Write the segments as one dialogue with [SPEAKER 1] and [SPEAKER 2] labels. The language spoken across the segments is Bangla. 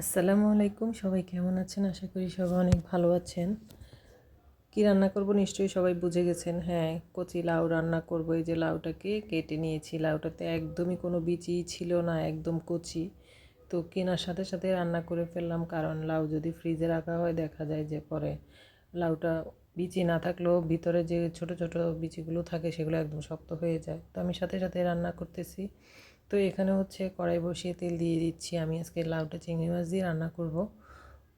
[SPEAKER 1] আসসালামু আলাইকুম। সবাই কেমন আছেন? আশা করি সবাই অনেক ভালো আছেন। কি রান্না করব? নিশ্চয়ই সবাই বুঝে গেছেন। হ্যাঁ কচি লাউ রান্না করব। এই যে লাউটাকে কেটে নিয়েছি। লাউটাতে একদমই কোনো বিচি ছিল না, একদম কচি। তো কেনার সাথে সাথে রান্না করে ফেললাম। কারণ লাউ যদি ফ্রিজে রাখা হয়, দেখা যায় যে পরে লাউটা বিচি না থাকলেও ভিতরে যে ছোট ছোট বিচিগুলো থাকে সেগুলো একদম শক্ত হয়ে যায়। তো আমি সাথে সাথে রান্না করতেছি। তো এখানে হচ্ছে কড়াই বসিয়ে তেল দিয়ে দিচ্ছি। আমি আজকে লাউটা চিংড়ি মাছ দিয়ে রান্না করব।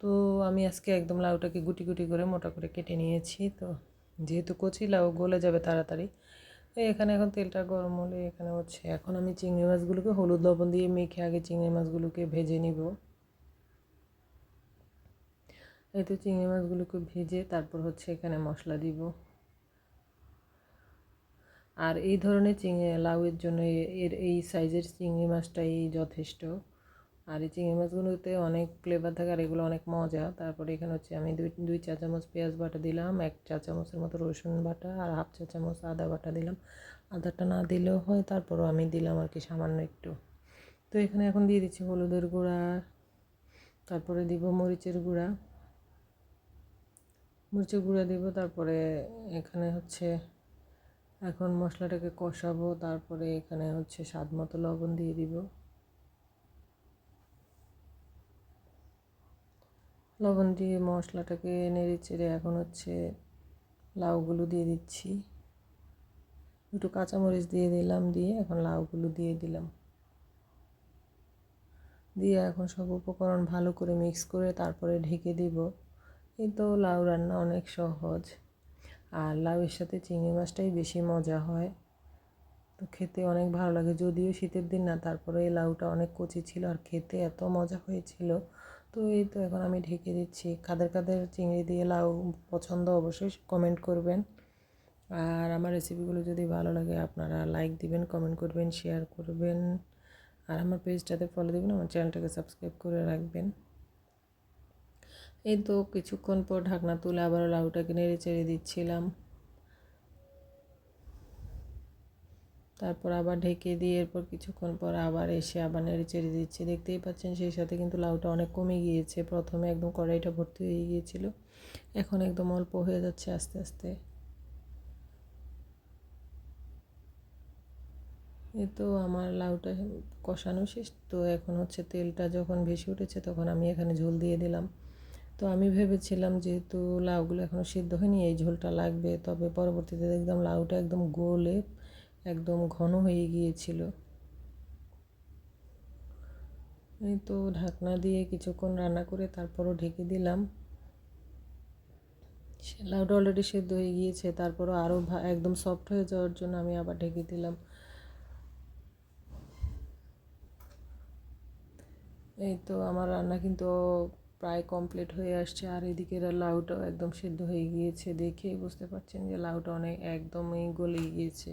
[SPEAKER 1] তো আমি আজকে একদম লাউটাকে গুটি গুটি করে মোটা করে কেটে নিয়েছি। তো যেহেতু কচি লাউ গলে যাবে তাড়াতাড়ি, তো এখানে এখন তেলটা গরম হলে এখানে হচ্ছে, এখন আমি চিংড়ি মাছগুলোকে হলুদ লবণ দিয়ে মেখে আগে চিংড়ি মাছগুলোকে ভেজে নিব। এই তো চিংড়ি মাছগুলোকে ভেজে তারপর হচ্ছে এখানে মশলা দিব। আর এই ধরনের চিংড়ি, লাউয়ের জন্য এর এই সাইজের চিংড়ি মাছটাই যথেষ্ট। আর এই চিংড়ি মাছগুলোতে অনেক ফ্লেভার থাকে আর এগুলো অনেক মজা। তারপরে এখানে হচ্ছে আমি দুই দুই চা চামচ পেঁয়াজ বাটা দিলাম, এক চা চামচের মতো রসুন বাটা আর হাফ চা চামচ আদা বাটা দিলাম। আদাটা না দিলেও হয়, তারপরও আমি দিলাম আর কি সামান্য একটু। তো এখানে এখন দিয়ে দিচ্ছি হলুদের গুঁড়া, তারপরে দিব মরিচের গুঁড়া। মরিচের গুঁড়া দিব, তারপরে এখানে হচ্ছে এখন মশলাটাকে কষাবো, তারপরে এখানে হচ্ছে স্বাদ মতো লবণ দিয়ে দিব। লবণ দিয়ে মশলাটাকে নেড়ে চেড়ে এখন হচ্ছে লাউগুলো দিয়ে দিচ্ছি। একটু কাঁচামরিচ দিয়ে দিলাম, দিয়ে এখন লাউগুলো দিয়ে দিলাম। দিয়ে এখন সব উপকরণ ভালো করে মিক্স করে তারপরে ঢেকে দিব। এই তো লাউ রান্না অনেক সহজ। আর লাউয়ের সাথে চিংড়ি মাছটাই বেশি মজা হয়। তো খেতে অনেক ভালো লাগে। যদিও শীতের দিন না, তারপরে এই লাউটা অনেক কচি ছিল আর খেতে এত মজা হয়েছিল। তো এই তো এখন আমি ঢেকে দিচ্ছি। কাদের কাদের চিংড়ি দিয়ে লাউ পছন্দ অবশ্যই কমেন্ট করবেন। আর আমার রেসিপিগুলো যদি ভালো লাগে, আপনারা লাইক দিবেন কমেন্ট করবেন শেয়ার করবেন। আর আমার পেজটাতে ফলো দেবেন, আমার চ্যানেলটাকে সাবস্ক্রাইব করে রাখবেন। এই তো কিছুক্ষণ পর ঢাকনা তুলে আবার লাউটাকে নেড়ে চেড়ে দিচ্ছিলাম। তারপর আবার ঢেকে দিয়ে এরপর কিছুক্ষণ পর আবার এসে আবার নেড়ে চেড়ে দিচ্ছি। দেখতেই পাচ্ছেন সেই সাথে কিন্তু লাউটা অনেক কমে গিয়েছে। প্রথমে একদম কড়াইটা ভর্তি হয়ে গিয়েছিল। এখন একদম অল্প হয়ে যাচ্ছে আস্তে আস্তে। এ তো আমার লাউটা কষানো শেষ। তো এখন হচ্ছে তেলটা যখন ভেসে উঠেছে তখন আমি এখানে ঝোল দিয়ে দিলাম। তো আমি ভেবেছিলাম যেহেতু লাউগুলো এখনও সিদ্ধ হয়নি, এই ঝোলটা লাগবে। তবে পরবর্তীতে দেখলাম লাউটা একদম গোলে একদম ঘন হয়ে গিয়েছিল। এই তো ঢাকনা দিয়ে কিছুক্ষণ রান্না করে তারপরও ঢেকে দিলাম। সে লাউটা অলরেডি সেদ্ধ হয়ে গিয়েছে, তারপরও আরও একদম সফট হয়ে যাওয়ার জন্য আমি আবার ঢেকে দিলাম। এই তো আমার রান্না কিন্তু প্রায় কমপ্লিট হয়ে আসছে। আর এদিকে লাউটাও একদম সিদ্ধ হয়ে গিয়েছে দেখেই বুঝতে পারছেন যে লাউটা অনেক একদমই গলে গিয়েছে।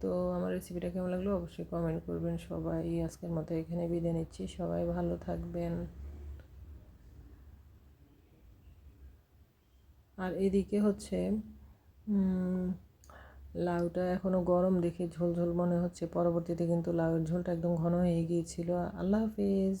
[SPEAKER 1] তো আমার রেসিপিটা কেমন লাগল অবশ্যই কমেন্ট করবেন সবাই। আজকের মতো এখানে বিদায় নিচ্ছি। সবাই ভালো থাকবেন। আর এদিকে হচ্ছে লাউটা এখনও গরম দেখে ঝোল ঝোল মনে হচ্ছে। পরবর্তীতে কিন্তু লাউয়ের ঝোলটা একদম ঘন হয়ে গিয়েছিল। আল্লাহ হাফিজ।